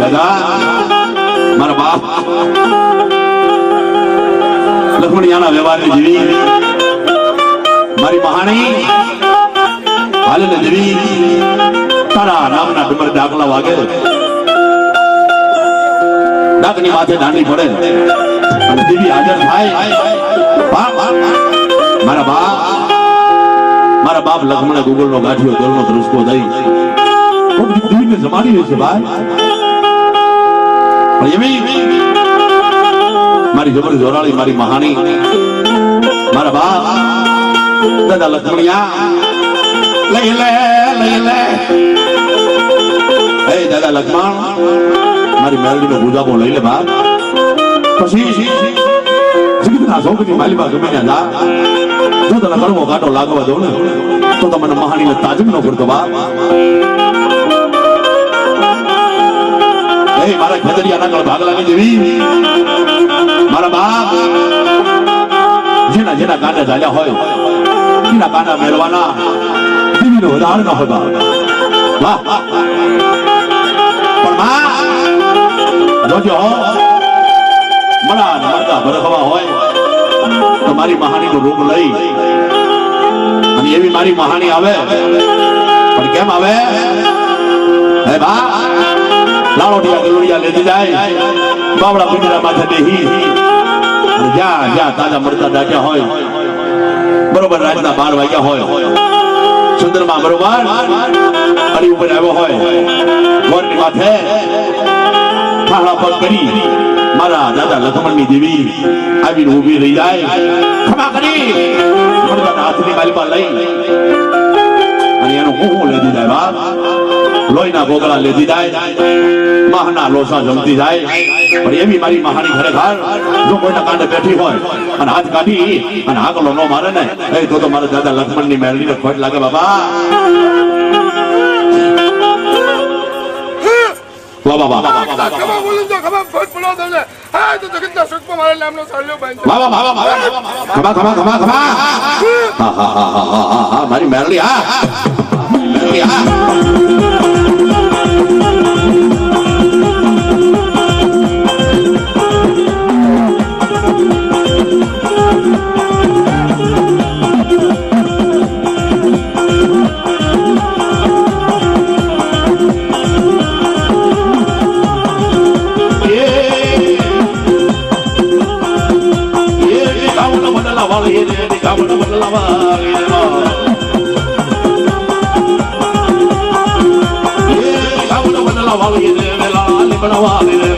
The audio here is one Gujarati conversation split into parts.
દાદા, મારા બાપ લખમણિયાના વ્યવહારને જીવી, મારી મહાણી હાલે ને જીવી, તારા નામના ડુમર ડાકલા વાગે. ડાકની માથે દાંડી પડે અને દીવી હાજર થાય. મારા બાપ મારા બાપ લખમણે ગુગલ નો ગાંઠિયો દોરનો ધ્રુસકો દઈ. દીકરીને જમાડી છે, ભાઈ. મારી જબર જોરાળી, મારી મહાની મારા બાપ, દાદા લક્ષ્મણિયા. લઈ લે લઈ લે. હે દાદા લક્ષ્મણ, મારી મેરડીનો ગુજાબો લઈ લે બાપ. પછી જગતના સૌકની માલિબા ગમે ત્યાં જા. જો તને કડવો કાંટો લાગવા દઉં ને, તો તમને મહાણીને તાજમ નો કરતો બાપ. એ મારા ખેતરિયા ના ભાગ લાગે જેવી મારા બાપ, જેના જેના કાંડા ચાલ્યા હોય, એના કાંડા મેળવાના. દેવીનો વધાર ન હોય વાહ જોજો મણા મરતા ભરખવા હોય, તો મારી મહાણીનો રૂપ લઈ. અને એવી મારી મહાણી આવે. પણ કેમ આવે? હે બા લાડોટિયા ગલુડિયા લેતી જાય. બાવડા પિંજરા માથે અને જ્યાં જ્યાં તાજા મરતા ડાક્યા હોય, બરોબર રાતના બાર વાગ્યા હોય, સુંદરમાં બરોબર અડી ઉપર આવ્યો હોય ગોરની માથે થાળા પગ કરી મારા દાદા લખમણની દેવી આવીને ઊભી રહી જાય. ખમા કરી. મરદાના હાથની માલિપા લઈ અને એનું હું લેતી જાય બાપ. લોહીના ગોગળા લેતી જાય, માહના લોસા જમતી જાય. પણ એવી મારી મહાની ખરેખર જો કોઈના કાંડે બેઠી હોય અને હાથ કાઢી અને આગલો ન મારે ને, એ તો તો મારા દાદા લક્ષ્મણની મેળવીને ખોટ લાગે બાબા મારી મેરલી હા. મેરલી વાહ ಬಣವಾಗಿದೆ ಲಾಲಿ ಬಣವಾಗಿದೆ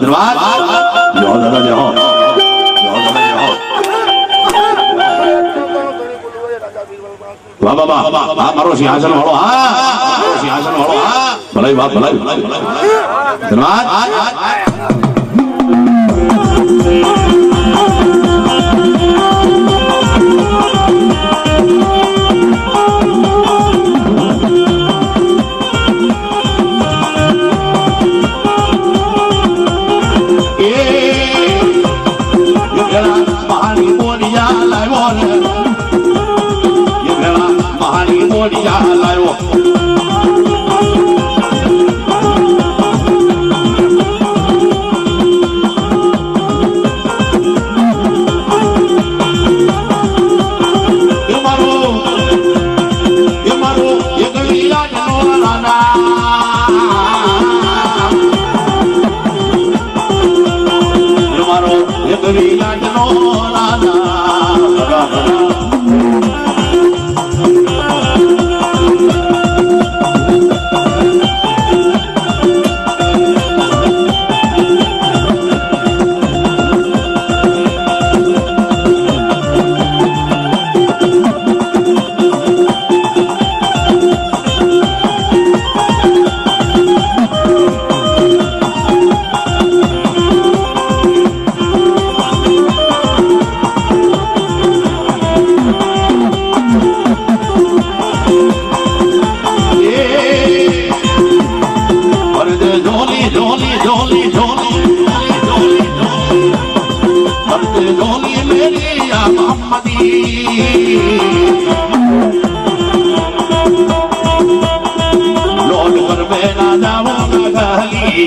ધન્યવાદ. ધન્યવાદ જય દાદા જય હો વાહ વાહ વાહ. વાહ મારો સિંહાસન વાળો, હા. સિંહાસન વાળો, હા. ભલાઈ, વાહ, ભલાઈ. ધન્યવાદ. પેલા મહાની મોરિયા લાવ્યો ને એ પેલા મહાની મોરિયા લાવ્યો એ मर्द डोली मेरी या मोहम्मदी लौट पर मैं ना जाऊंगा गाली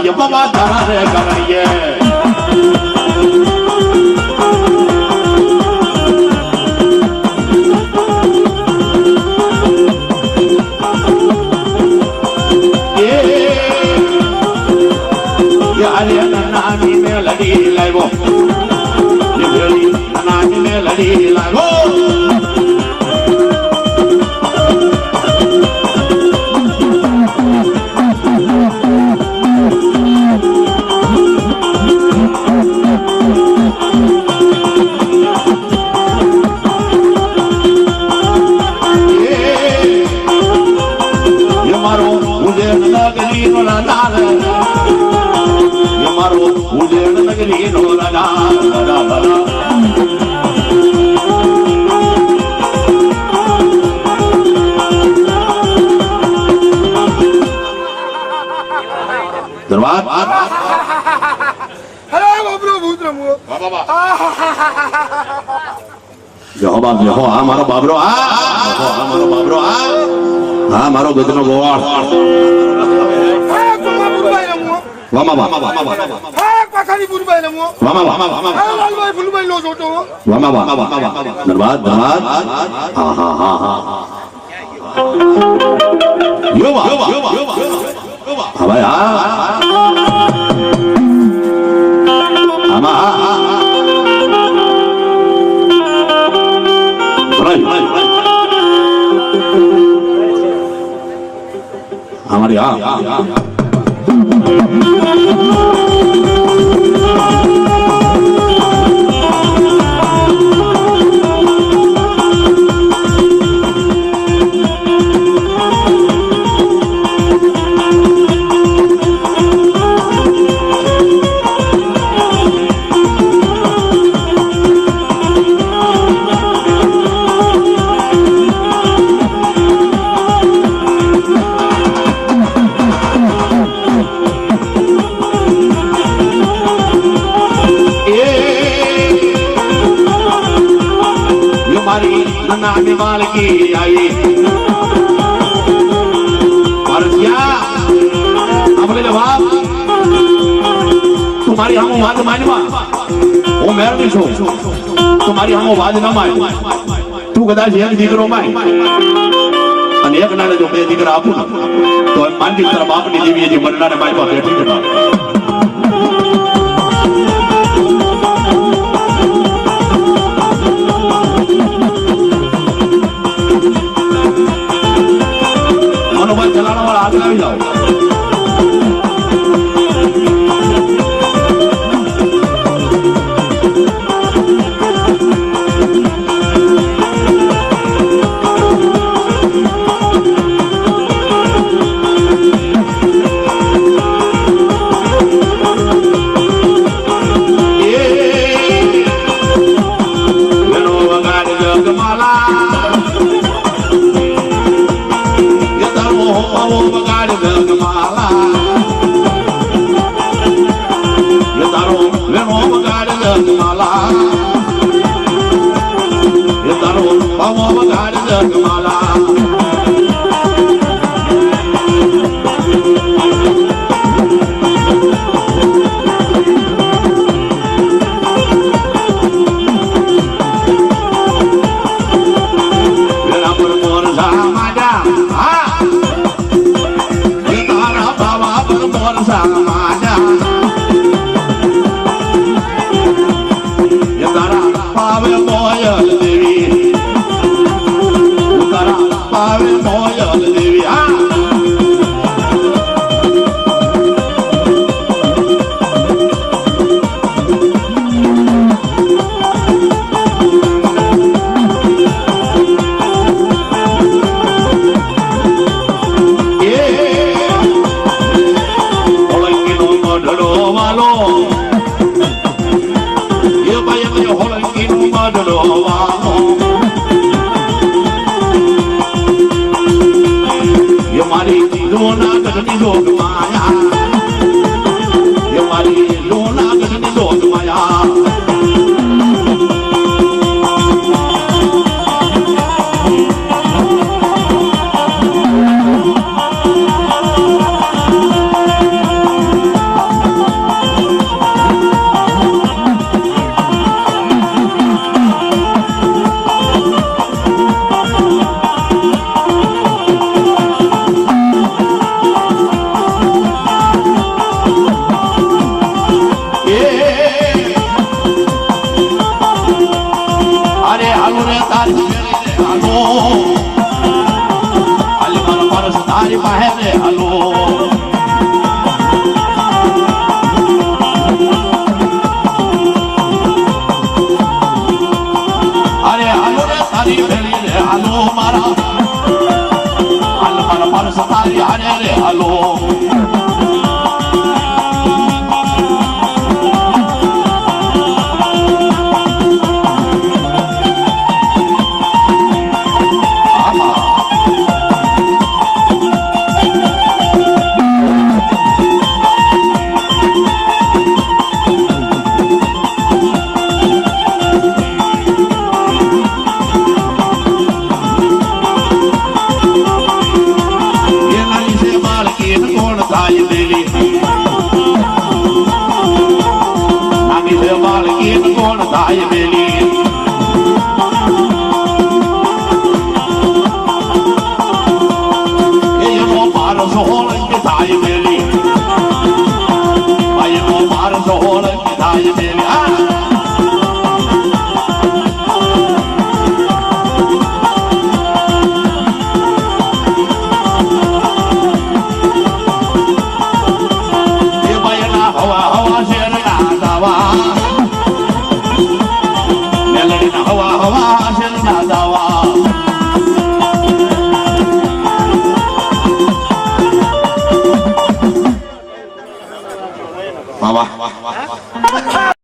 તારા કારણીએ બાબા તારા રે કરણીએ એ યારે નાની મેલડી બાપ હો આ મારો બાબરો આ આ મારો બાબરો આ હા મારો ગજનો ગોવાળ વામા વામા અમારી હા મારી હામો વાદ માનવા. હું મેળવી છું. તો મારી હામો ના ન માન. તું કદાચ એક દીકરો માય અને એક નાને જો બે દીકરા આપું ને, તો એમ માનજી તારા બાપની જેવી જે મરનારે માય પાસે બેઠી જતા ચલાવવા વાળા આગળ આવી જાઓ. घाल जगमाला મારી પાસે હાલો અરે